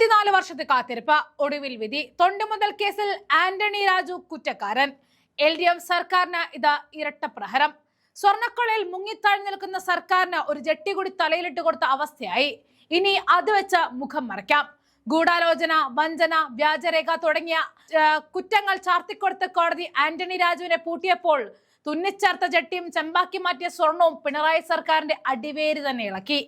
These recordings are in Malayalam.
മുപ്പത്തിനാല് വർഷത്തെ കാത്തിരിപ്പ്. ഒടുവിൽ വിധി. തൊണ്ടുമുതൽ കേസിൽ ആന്റണി രാജു കുറ്റക്കാരൻ. എൽ ഡി എഫ് സർക്കാരിന് ഇത് ഇരട്ട പ്രഹരം. സ്വർണക്കൊളയിൽ മുങ്ങിത്താഴ്ന്നു നിൽക്കുന്ന സർക്കാരിന് ഒരു ജട്ടി കൂടി തലയിലിട്ട് കൊടുത്ത അവസ്ഥയായി. ഇനി അത് വെച്ച് മുഖം മറയ്ക്കാം. ഗൂഢാലോചന വഞ്ചന വ്യാജരേഖ തുടങ്ങിയ കുറ്റങ്ങൾ ചാർത്തിക്കൊടുത്ത കോടതി ആന്റണി രാജുവിനെ പൂട്ടിയപ്പോൾ തുന്നിച്ചേർത്ത ജട്ടിയും ചെമ്പാക്കി മാറ്റിയ സ്വർണവും പിണറായി സർക്കാരിന്റെ അടിവേര് തന്നെ ഇളക്കി.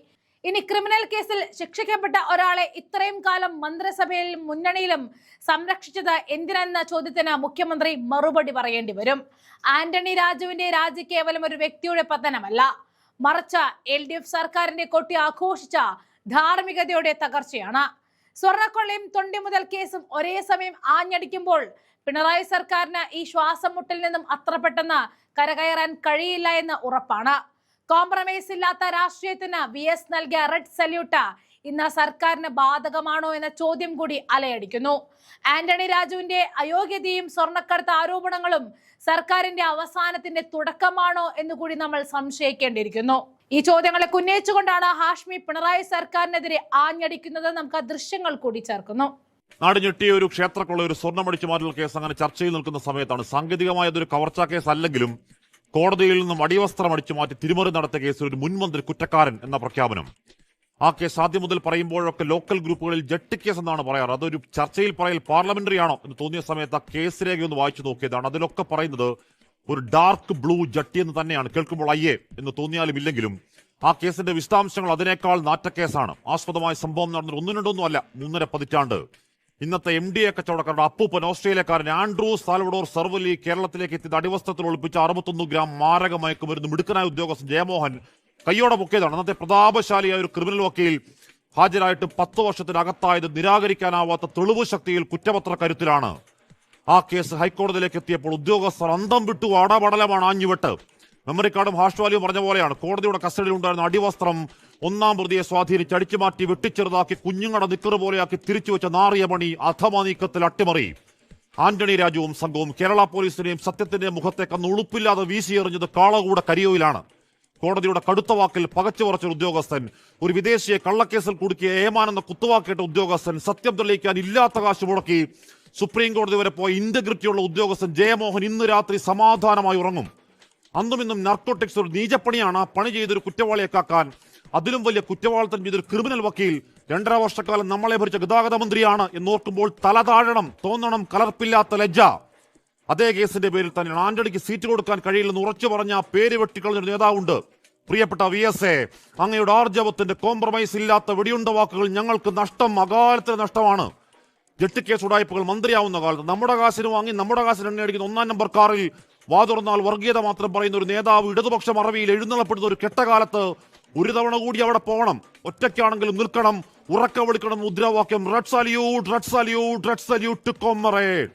ഇനി ക്രിമിനൽ കേസിൽ ശിക്ഷിക്കപ്പെട്ട ഒരാളെ ഇത്രയും കാലം മന്ത്രിസഭയിലും മുന്നണിയിലും സംരക്ഷിച്ചത് എന്തിനെന്ന ചോദ്യത്തിന് മുഖ്യമന്ത്രി മറുപടി പറയേണ്ടി വരും. ആന്റണി രാജുവിന്റെ രാജി കേവലം ഒരു വ്യക്തിയുടെ പതനമല്ല. മറിച്ച് എൽ ഡി എഫ് സർക്കാരിന്റെ കൊട്ടി ആഘോഷിച്ച ധാർമ്മികതയുടെ തകർച്ചയാണ്. സ്വർണക്കൊള്ളയും തൊണ്ടി മുതൽ കേസും ഒരേ സമയം ആഞ്ഞടിക്കുമ്പോൾ പിണറായി സർക്കാരിന് ഈ ശ്വാസം മുട്ടിൽ നിന്നും അത്ര പെട്ടെന്ന് കരകയറാൻ കഴിയില്ല എന്ന് ഉറപ്പാണ്. കോംപ്രമൈസ് ഇല്ലാത്ത രാഷ്ട്രീയത്തിന് വി എസ് നൽകിയ റെഡ് സല്യൂട്ട് ഇന്ന് സർക്കാരിന് ബാധകമാണോ എന്ന ചോദ്യം കൂടി അലയടിക്കുന്നു. ആന്റണി രാജുവിന്റെ അയോഗ്യതയും സ്വർണക്കടത്ത് ആരോപണങ്ങളും സർക്കാരിന്റെ അവസാനത്തിന്റെ തുടക്കമാണോ എന്ന് കൂടി നമ്മൾ സംശയിക്കേണ്ടിയിരിക്കുന്നു. ഈ ചോദ്യങ്ങളെ ഉന്നയിച്ചുകൊണ്ടാണ് ഹാഷ്മി പിണറായി സർക്കാരിനെതിരെ ആഞ്ഞടിക്കുന്നത്. നമുക്ക് ആ ദൃശ്യങ്ങൾ കൂടി ചേർക്കുന്നു. നാട് ഞെട്ടിയ ഒരു ക്ഷേത്രക്കുള്ള ഒരു സ്വർണമടിച്ചു മാറ്റൽ കേസ് അങ്ങനെ ചർച്ചയിൽ നിൽക്കുന്ന സമയത്താണ് സാങ്കേതികമായ അതൊരു കവർച്ചാ കേസ് അല്ലെങ്കിലും കോടതിയിൽ നിന്നും അടിവസ്ത്രം അടിച്ചു മാറ്റി തിരിമറി നടത്തിയ കേസിൽ ഒരു മുൻമന്ത്രി കുറ്റക്കാരൻ എന്ന പ്രഖ്യാപനം. ആ കേസ് ആദ്യം മുതൽ പറയുമ്പോഴൊക്കെ ലോക്കൽ ഗ്രൂപ്പുകളിൽ ജട്ടി കേസ് എന്നാണ് പറയാറ്. അതൊരു ചർച്ചയിൽ പറയൽ പാർലമെന്ററി ആണോ എന്ന് തോന്നിയ സമയത്ത് ആ കേസ് രേഖ ഒന്ന് വായിച്ചു നോക്കിയതാണ്. അതിലൊക്കെ പറയുന്നത് ഒരു ഡാർക്ക് ബ്ലൂ ജട്ടി എന്ന് തന്നെയാണ്. കേൾക്കുമ്പോൾ അയ്യേ എന്ന് തോന്നിയാലും ഇല്ലെങ്കിലും ആ കേസിന്റെ വിശദാംശങ്ങൾ അതിനേക്കാൾ നാറ്റക്കേസാണ്. ആസ്പദമായ സംഭവം നടന്നത് ഒന്നും രണ്ടൊന്നും അല്ല. മൂന്നര പതിറ്റാണ്ട്. ഇന്നത്തെ എം ഡി എ കച്ചവടക്കാരുടെ അപ്പൂപ്പൻ ഓസ്ട്രേലിയക്കാരൻ ആൻഡ്രൂ സാൽവഡോർ സർവലി കേരളത്തിലേക്ക് എത്തിയത് അടിവസ്ത്രത്തിൽ ഒളിപ്പിച്ച അറുപത്തൊന്ന് ഗ്രാം മാരക മയക്കുമരുന്ന് മിടുക്കനായ ഉദ്യോഗസ്ഥൻ ജയമോഹൻ കയ്യോടെ പൊക്കിയതാണ്. അന്നത്തെ പ്രതാപശാലിയായ ഒരു ക്രിമിനൽ വക്കീൽ ഹാജരായിട്ട് പത്ത് വർഷത്തിനകത്തായത് നിരാകരിക്കാനാവാത്ത തെളിവ് ശക്തിയിൽ കുറ്റപത്ര കരുത്തിലാണ്. ആ കേസ് ഹൈക്കോടതിയിലേക്ക് എത്തിയപ്പോൾ ഉദ്യോഗസ്ഥർ അന്തം വിട്ടു അടപടലമാണ് ആഞ്ഞുവിട്ട്. മെമ്മറി കാർഡും ഹാഷ് വാല്യൂ പറഞ്ഞ പോലെയാണ്. കോടതിയുടെ കസ്റ്റഡിയിൽ ഉണ്ടായിരുന്ന അടിവസ്ത്രം ഒന്നാം പ്രതിയെ സ്വാധീനിച്ച് അടിച്ചു മാറ്റി വെട്ടിച്ചെറുതാക്കി കുഞ്ഞുങ്ങളുടെ നിക്കറ് പോലെയാക്കി തിരിച്ചു വെച്ച നാറിയ മണി അധമ നീക്കത്തിൽ അട്ടിമറി. ആന്റണി രാജുവും സംഘവും കേരള പോലീസിനെയും സത്യത്തിന്റെയും മുഖത്തേക്ക് അന്ന് ഉളുപ്പില്ലാതെ വീശിയെറിഞ്ഞത് കാളകൂട കരിയോയിലാണ്. കോടതിയുടെ കടുത്ത വാക്കിൽ പകച്ചു ഉദ്യോഗസ്ഥൻ ഒരു വിദേശിയെ കള്ളക്കേസിൽ കുടുക്കിയ ഏമാനെന്ന കുത്തുവാക്കേട്ട ഉദ്യോഗസ്ഥൻ സത്യം തെളിയിക്കാൻ ഇല്ലാത്ത കാശ് മുടക്കി. സുപ്രീം കോടതി വരെ പോയ ഇന്റഗ്രിറ്റിയുള്ള ഉദ്യോഗസ്ഥൻ ജയമോഹൻ ഇന്ന് രാത്രി സമാധാനമായി ഉറങ്ങും. അന്നും ഇന്നും നാർക്കോട്ടിക്സ് ഒരു നീചപ്പണിയാണ്. ആ പണി ചെയ്തൊരു കുറ്റവാളിയെ കാക്കാൻ. അതിലും വലിയ കുറ്റവാളിത്തം ചെയ്തൊരു ക്രിമിനൽ വക്കീൽ. രണ്ടര വർഷക്കാലം നമ്മളെ ഭരിച്ച ഗതാഗത മന്ത്രിയാണ് എന്നോർക്കുമ്പോൾ തല താഴണം തോന്നണം കലർപ്പില്ലാത്ത ലജ്ജ. അതേ കേസിന്റെ പേരിൽ തന്നെ ആന്റണിക്ക് സീറ്റ് കൊടുക്കാൻ കഴിയില്ലെന്ന് ഉറച്ചു പറഞ്ഞ പേര് വെട്ടിക്കളഞ്ഞൊരു നേതാവുണ്ട്. പ്രിയപ്പെട്ട വി എസ് എ അങ്ങയുടെ ആർജവത്തിന്റെ കോംപ്രമൈസ് ഇല്ലാത്ത വെടിയുണ്ട വാക്കുകൾ ഞങ്ങൾക്ക് നഷ്ടം അകാലത്തിന് നഷ്ടമാണ്. ജെട്ടിക്കേസ് ഉടായ്പകൾ മന്ത്രിയാവുന്ന കാലത്ത് നമ്മുടെ കാശിന് വാങ്ങി നമ്മുടെ കാശിന് എണ്ണ അടിക്കുന്ന ഒന്നാം നമ്പർ കാറിൽ വാതുറന്നാൽ വർഗീയത മാത്രം പറയുന്ന ഒരു നേതാവ് ഇടതുപക്ഷ മറവിയിൽ എഴുന്നള്ളപ്പെടുന്ന ഒരു കെട്ടകാലത്ത് ഒരു തവണ കൂടി അവിടെ പോകണം. ഒറ്റയ്ക്കാണെങ്കിലും നിൽക്കണം. ഉറക്ക വിളിക്കണം മുദ്രാവാക്യം red salute red salute red salute കൊമ്മറേ